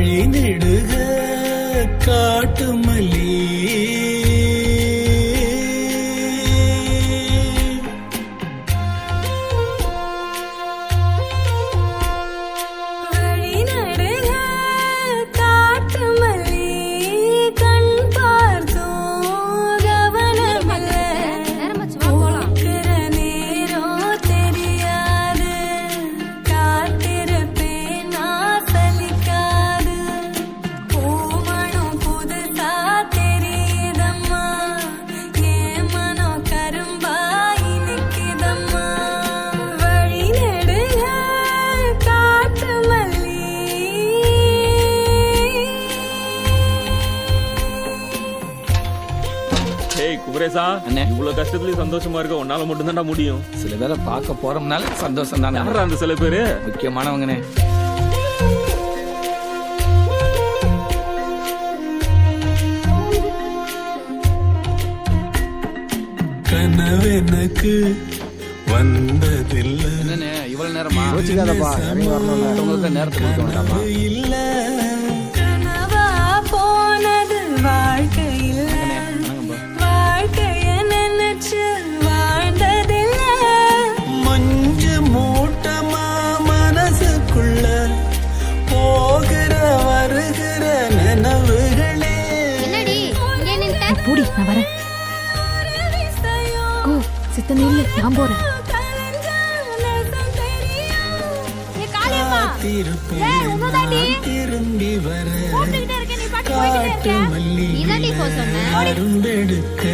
வழி நெடுக காட்டு இவ்வளவு கஷ்டத்துலயும் சந்தோஷமா இருக்க உன்னால மட்டும்தான்டா முடியும். சில பேரை பார்க்க போறோம்னால சந்தோஷம் தானே யாரா அந்த சில பேரு? முக்கியமானவங்கண்ணே கனவெனக்கு வந்ததில்லை. இவ்வளவு நேரமா? யோசிக்காதப்பா இறங்கி வரணும்ல. மற்றவங்களுக்கு நேரத்தை கொடுக்க வேண்டாமா? இல்ல. சித்தம் இல்ல நான் போறேன் திரும்பி வர காட்டு. மல்லி. அரும்பெடுக்க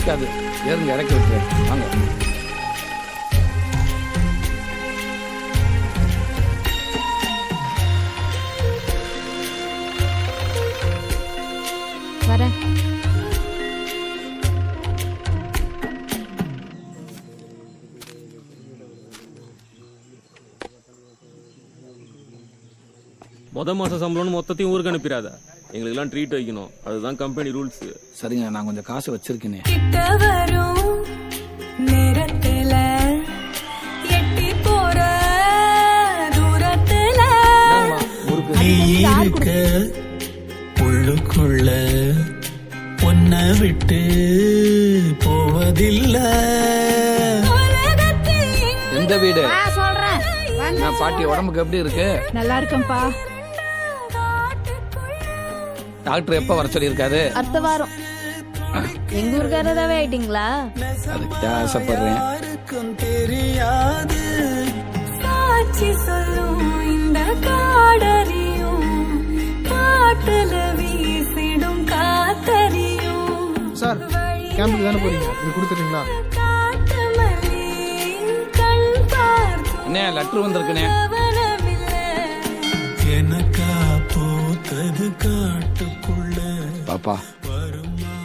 நிக்காது ஏறுங்க இறக்கி விட்டுரு வாங்க. வரேன். முத மாச சம்பளம்னு மொத்தத்தையும் ஊருக்கு அனுப்பிடாத. எங்களுக்கு எல்லாம் ட்ரீட் வைக்கணும். அதுதான் கம்பெனி ரூல்ஸ் சரிங்க நான் கொஞ்சம் காசு வச்சிருக்கேனே. கிட்ட வரும் நேரத்துல எட்டி போற தூரத்துல. நீ இருக்க உள்ளுக்குள்ள உன்னை விட்டு போவதில்லை. எந்த வீடு? சொல்றேன். நான் பாட்டி உடம்புக்கு எப்படி இருக்கு? நல்லா இருக்கேன்ப்பா. டாக்டர் எப்ப வர சொல்லியிருக்காரு? அடுத்த வாரம். எங்க ஊருக்காரதாவே ஆயிட்டீங்களா? அதுக்கு ஆசைப்படுறேன். யாருக்கும் தெரியாது சாட்சி சொல்லும் இந்த காடறியும் காட்டுல வீசிடும் காத்தறியும். சார் கேம்புக்கு தானே போறீங்க? இது பார்த்தும் அண்ணே லெட்டர் வந்திருக்குண்ணே. எனக்கா பூத்தது பாப்பா.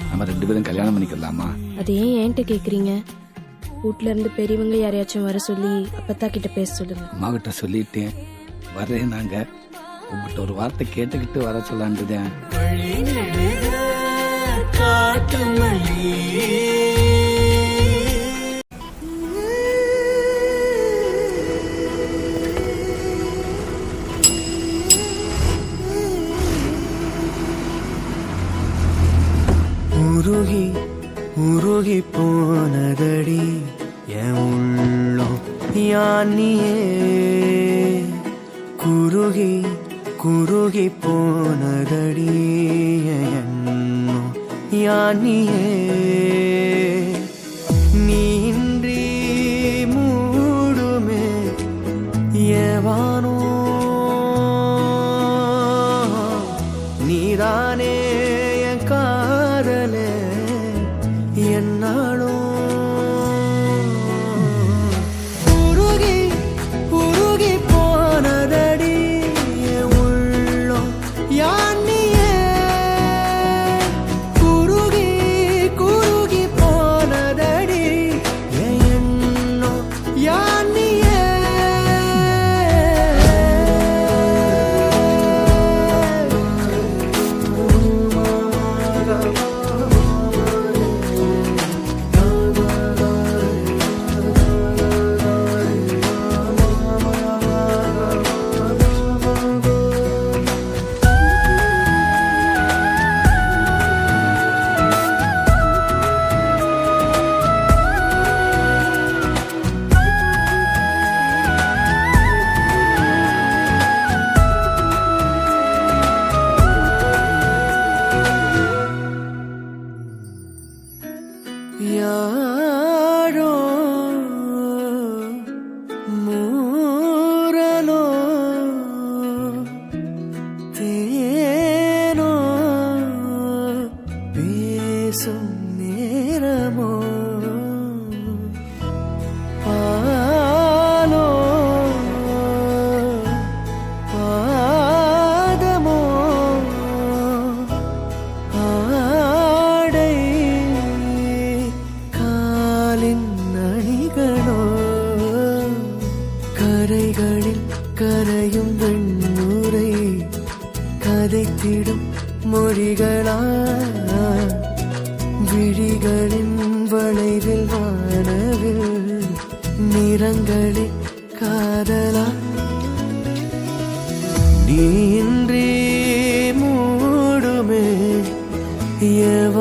நம்ம ரெண்டு பேரும் கல்யாணம் பண்ணிக்கலாமா? அது ஏன் என்கிட்ட கேக்குறீங்க? வீட்ல இருந்து பெரியவங்க யாரையாச்சும் வர சொல்லி அப்பத்தா கிட்ட பேச சொல்லுங்க. அம்மா கிட்ட சொல்லிட்டேன். வரேன் நாங்க. உங்ககிட்ட ஒரு வார்த்தை கேட்டுக்கிட்டு வர சொல்லான்ட்டுதான். உருகி உருகி போனதடி என் உள்ளம் யானியே. குருகி குருகி போனதடி என்னோ யானியே.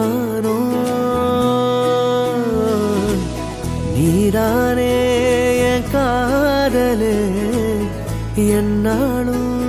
எவனோ நீதானே என் காதலே. என்னாலும்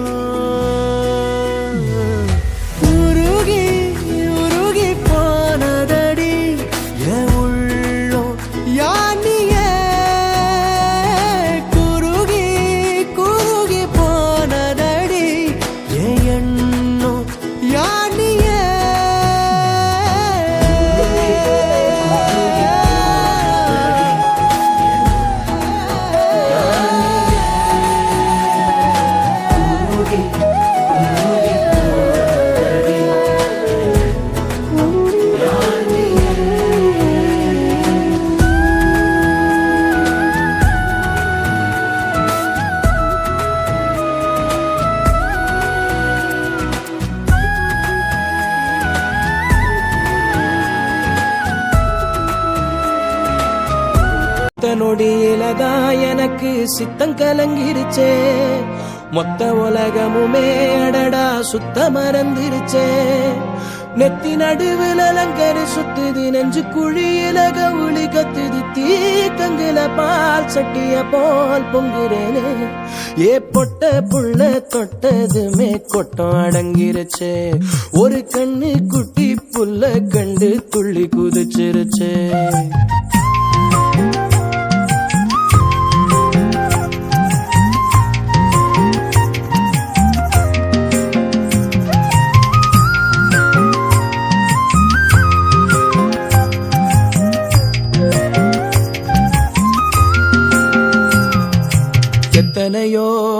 நொடியிலதான் எனக்கு சித்தம் கலங்கிருச்சே. மொத்த உலகமுமே அடடா சுத்த மறந்துருச்சே நெத்தி நடுவில் அலங்கரி சுத்துது நெஞ்சு குழியில கவுளி கத்துது தீ பால் சட்டிய போல் பொங்குறேனே. ஏ பொட்ட புள்ள தொட்டதுமே கொட்டம் அடங்கிருச்சே. ஒரு கண்ணு குட்டி புல்ல கண்டு துள்ளி குதிச்சிருச்சே.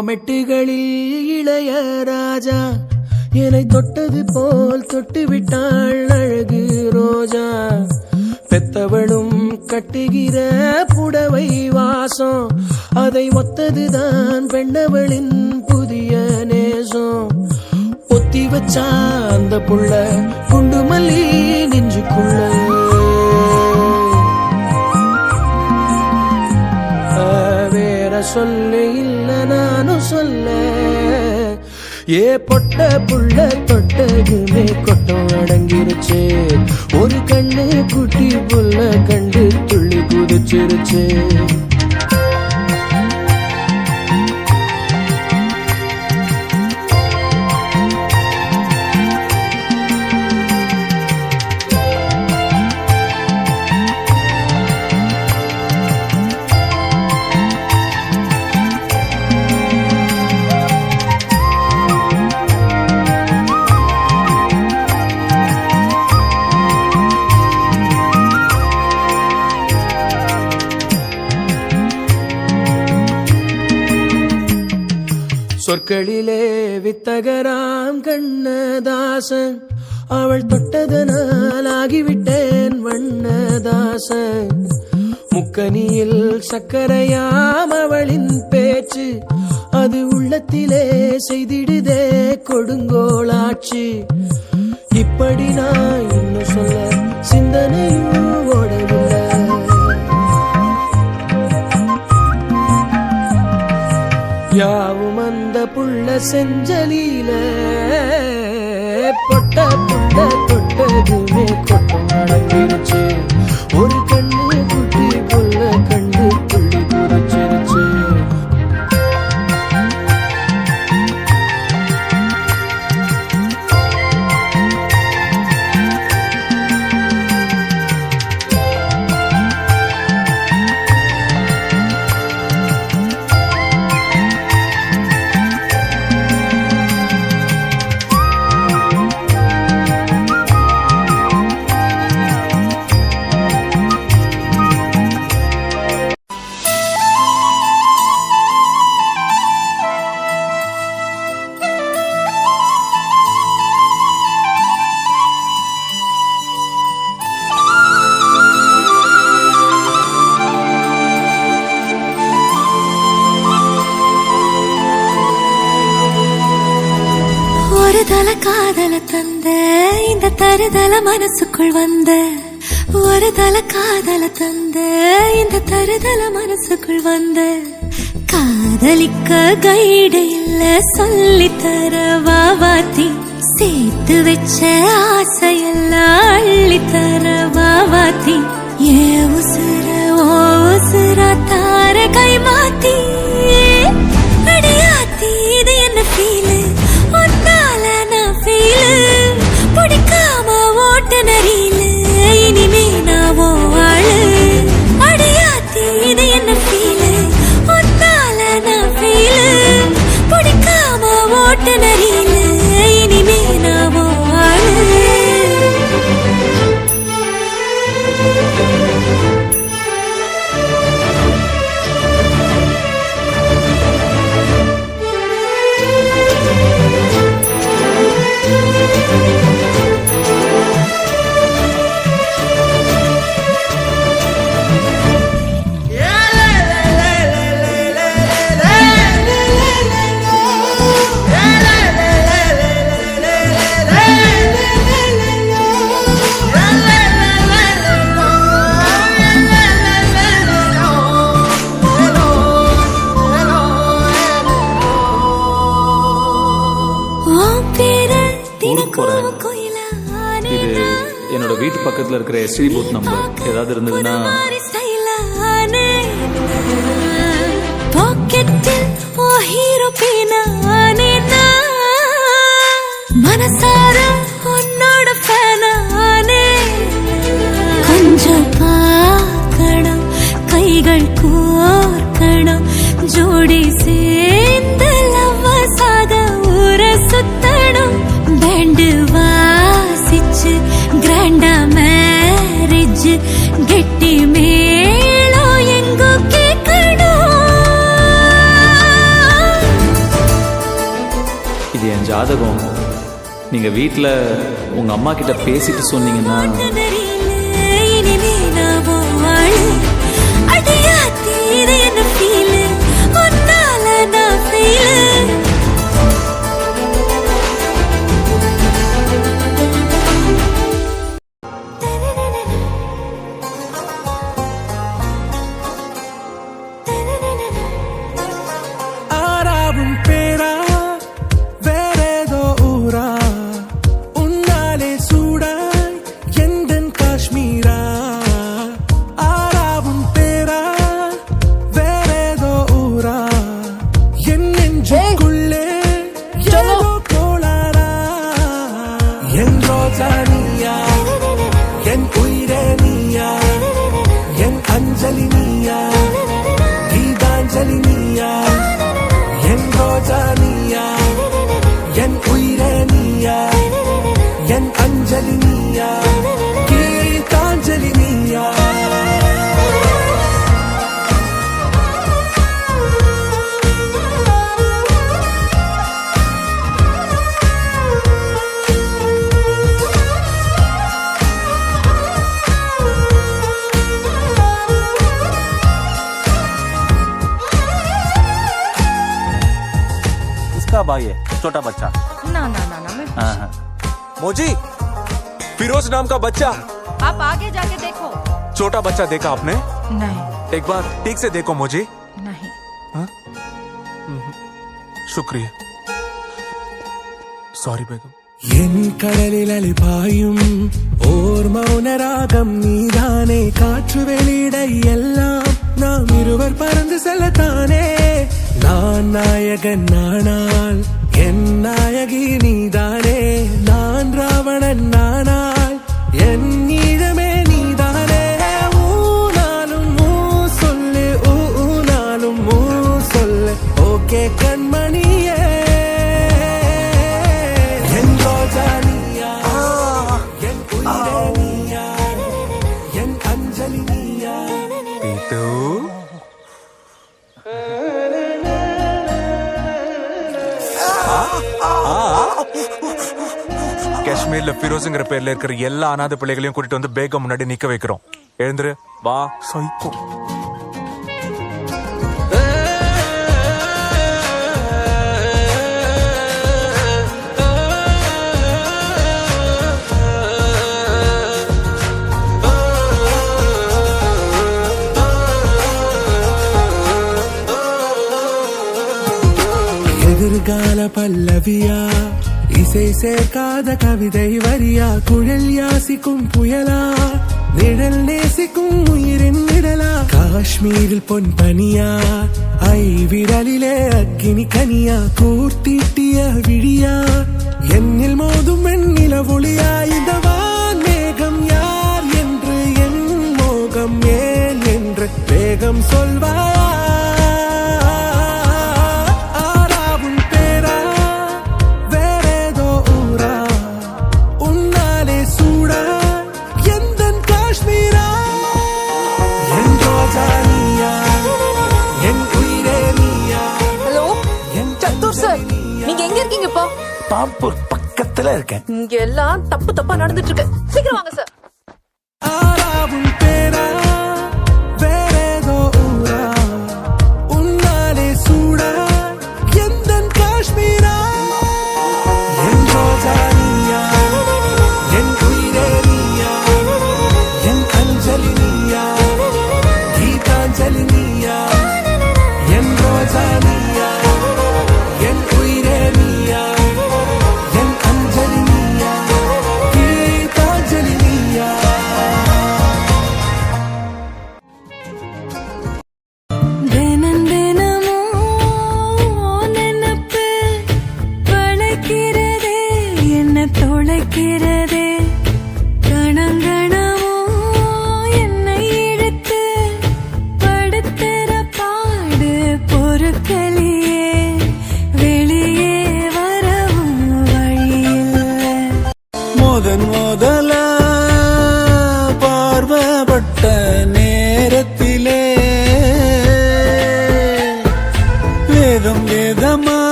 மெட்டுகளில் இளைய ராஜா. என்னை தொட்டது போல் தொட்டு விட்டாள் அழகு ரோஜா. பெத்தவளும் கட்டுகிற புடவை வாசம். அதை ஒத்ததுதான் பெண்ணவளின் புதிய நேசம். பொத்தி வச்சா அந்த புள்ள குண்டு மல்லி நெஞ்சுக்குள்ள சொல்லு இல்ல நானும் சொல்ல. ஏ பொட்ட புள்ள தொட்டதுமே கொட்டம் அடங்கிருச்சு. ஒரு கண்ணு குட்டி புள்ள கண்டு துள்ளி குதிச்சிருச்சு. கண்ணதாசன் அவள் தொட்டதனால் ஆகிவிட்டேன் வண்ணதாசன். முக்கனியில் சக்கரையாம் அவளின் பேச்சு அது உள்ளத்திலே செய்திடுதே கொடுங்கோளாச்சு. இப்படி நான் இன்னும் சொல்ல சிந்தனையும் ஓடவில்லை. யாவும் அந்த புள்ள செஞ்சலி தொட்டதுமே கொட்டம் அடங்கிருச்சு தருதல மனசுக்குள் வந்த ஒரு தல காதல தந்த இந்த தருதல மனசுக்குள் வந்த. காதலிக்க கைடு இல்ல சொல்லி தர வாத்தி. சேர்த்து வச்ச ஆசையெல்லாம் அள்ளி தர வாத்தி. ஏ உசுர ஓ உசுர தார கை மாத்தி. வீட்டு பக்கத்துல இருக்கிற எஸ்டி பூத் நம்பர் ஏதாவது இருந்ததுன்னா மனசார உன்னோட ஃபேனானே. கொஞ்சம் பார்க்கணும் கைகள் கோர்க்கணும் ஜோடி சே ஜாதகம். நீங்கள் வீட்டில் உங்கள் அம்மா கிட்ட பேசிட்டு சொன்னீங்கன்னா இனிமே நான் வாழ அடியாத்தி இது என்ன ஃபீல் ஒன்னால நான் ஃபீல் Janjalinia Viva Janjalinia छोटा बच्चा। ना ना ना ना मैं हाँ, हाँ मोजी फिरोज नाम का बच्चा। आप आगे जाके देखो। छोटा बच्चा देखा आपने? नहीं। एक बार ठीक से देखो मुझे नहीं। हाँ? और സോറി ബേഗം എൻ കടലിലലി പായും ഓർമ്മ ഉണരാകം നീതാനേ കാറ്റുവെളിയിടയെല്ലാം നാം ഇരുവർ പറന്ന് സെല്ലത്താനേ നാൻ നായകൻ നാണാൽ என் நாயகி நீதானே. நான் ராவணன் நானா காஷ்மீர்ல ஃபிரோஸுங்கிற பேர்ல இருக்கிற எல்லா அனாதை பிள்ளைகளையும் கூட்டிட்டு வந்து பேகம் முன்னாடி நிக்க வைக்கிறோம். எழுந்துரு வா. சைக்கோ. எதிர்கால பல்லவியா? இசை சேர்க்காத கவிதை வரியா? குழல் யாசிக்கும் புயலா? நிழல் நேசிக்கும் உயிரின் நிழலா காஷ்மீரில் பொன் பனியா? ஐ விரலிலே அக்கினி கனியா? கூர்த்தீட்டிய விழியா? என்னில் மோதும் வெண்ணில ஒளியா? இந்த வான் மேகம் யார் என்று? என் மோகம் ஏன் என்று? வேகம் சொல்வாயா? இருக்கேன் இங்க எல்லாம் தப்பு தப்பா நடந்துட்டு இருக்கு. சீக்கிரம் வாங்க சார்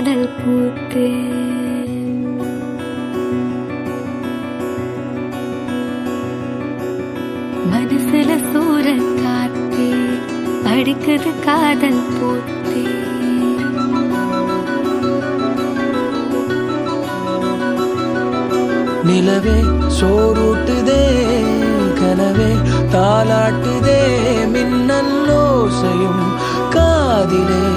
காதல் பூத்தே. மனசுல சூற காத்து அடிக்குது காதல் பூத்தே. நிலவே சோறூட்டுதே கனவே தாளாட்டுதே மின்னல் ஓசையும் காதிலே.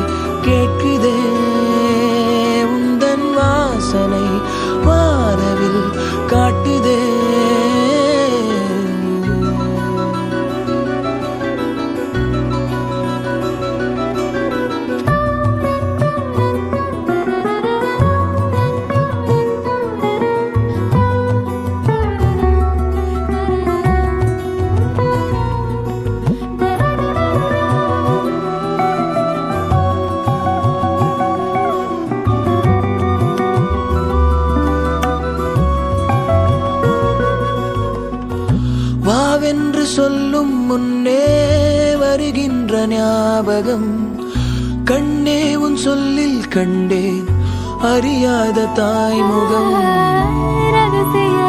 அறியாத தாய்முகம். ரகசிய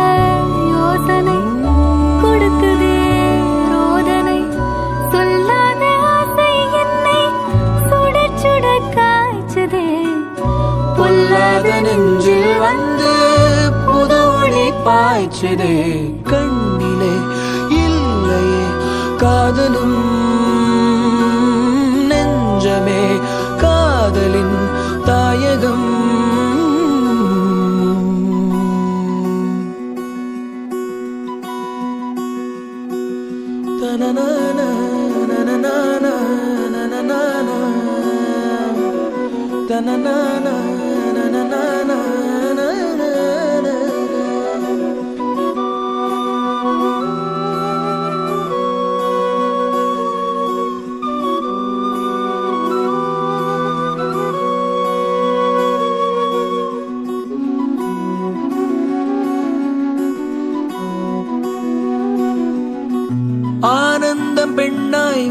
யோசனை கொடுக்குதே ரோதனை. சொல்லாத ஆசை என்னை சுட சுட காய்ச்சதே. பொல்லாத நெஞ்சில் வந்து புது ஒளி பாய்ச்சதே. கண்ணிலே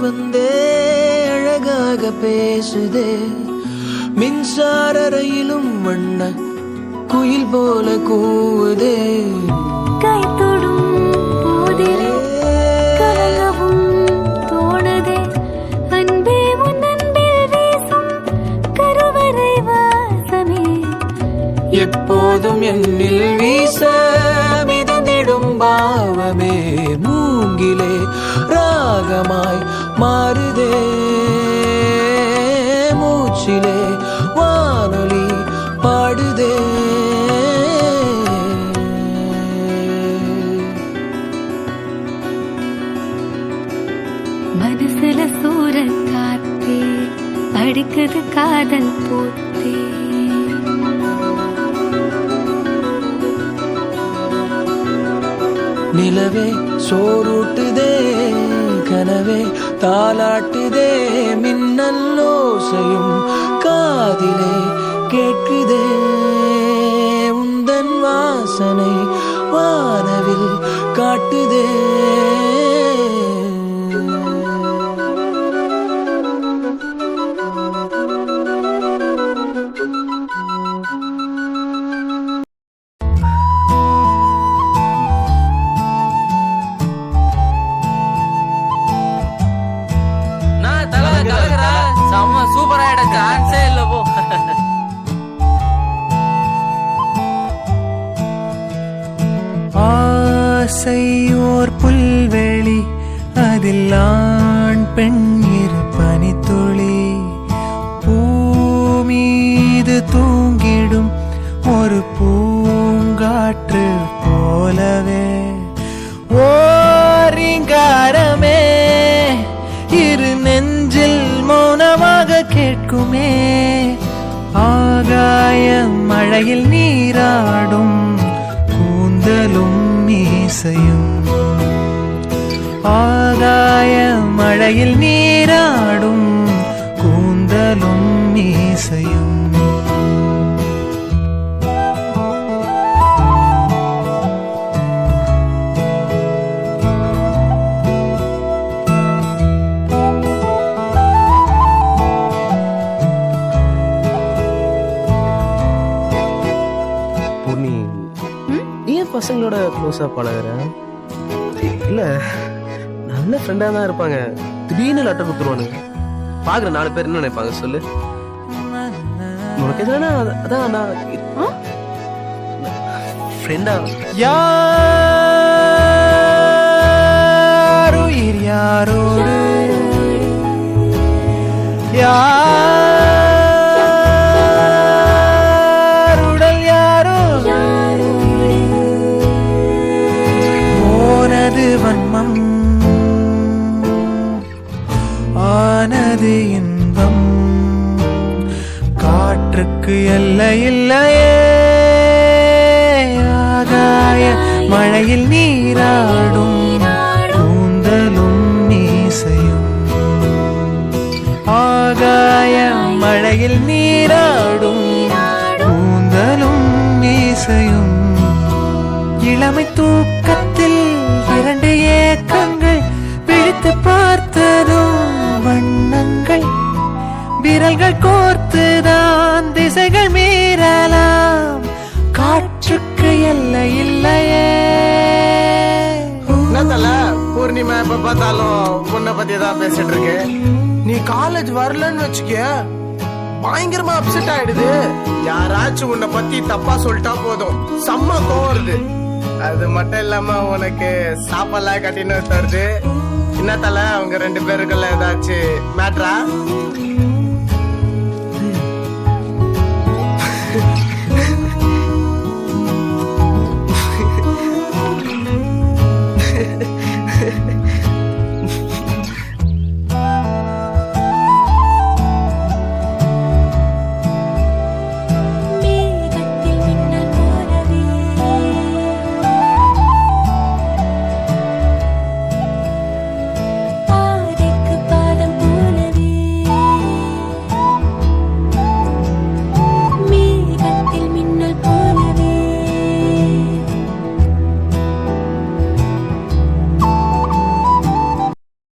வந்தே அழகாக பேசுதே. மின்சார ரயிலும் வண்ண குயில் போல கூவுதே. கை தொடும் போதிலே கலங்கவும் தோணுதே. அன்பே உன் அன்பில் வீசும் கருவறை வாசமே. எப்போதும் என்னில் வீச மிதந்திடும் பாவமே. மூங்கிலே ராகமாய் மாறுதே. மூச்சிலே வானொலி பாடுதே. மனசுல சூற காத்தே அடிக்குது காதல் போத்தே. நிலவே சோறுட்டுதே கனவே தாலாட்டுதே மின்னல்லோசையும் காதிலே கேட்குதே. உந்தன் வாசனை வானவில் காட்டுதே. செம்ம சூப்பரா ஆயிடுச்சு சான்ஸே இல்ல போ ஆசையோர் புல்வெளி அதில் ஆண் பெண் இரு பனித்துளி பூமீது தூங்கிடும் ஒரு பூங்காற்று போலவே கேட்குமே. ஆகாய மழையில் நீராடும் கூந்தலும் மீசையும். ஆகாய மழையில் நீ பசங்களோட க்ளோஸா பழகுற இல்ல நல்ல ஃப்ரெண்டா தான் இருப்பாங்க. திடீர்னு லெட்டர் கொடுத்துருவானுங்க. பாக்குற நாலு பேர் என்ன நினைப்பாங்க சொல்லு. உனக்கு எதுனா அதான் நான் ஃப்ரெண்டா யாருயிர் யாரோடு? யாருடல் மனது இன்பம். காற்றுக்கு எல்லை இல்லையே. ஆகாய மழையில் நீராடும் கைகள் கோர்த்துதான் திசைகள் மீறலாம். காற்றுக்கு எல்லை இல்லையே. பூர்ணிமா எப்ப பார்த்தாலும் உன்னை பத்தி தான் பேசிட்டு இருக்கு நீ காலேஜ் வரலன்னு வச்சுக்க பயங்கரமா அப்செட் ஆயிடுது. யாராச்சும் உன்னை பத்தி தப்பா சொல்லிட்டா போதும். செம்ம கோவருது அது மட்டும் இல்லாம உனக்கு சாப்பாடுலாம் கட்டின்னு தருது என்ன தலை அவங்க ரெண்டு பேருக்குள்ள ஏதாச்சும் மேட்ரா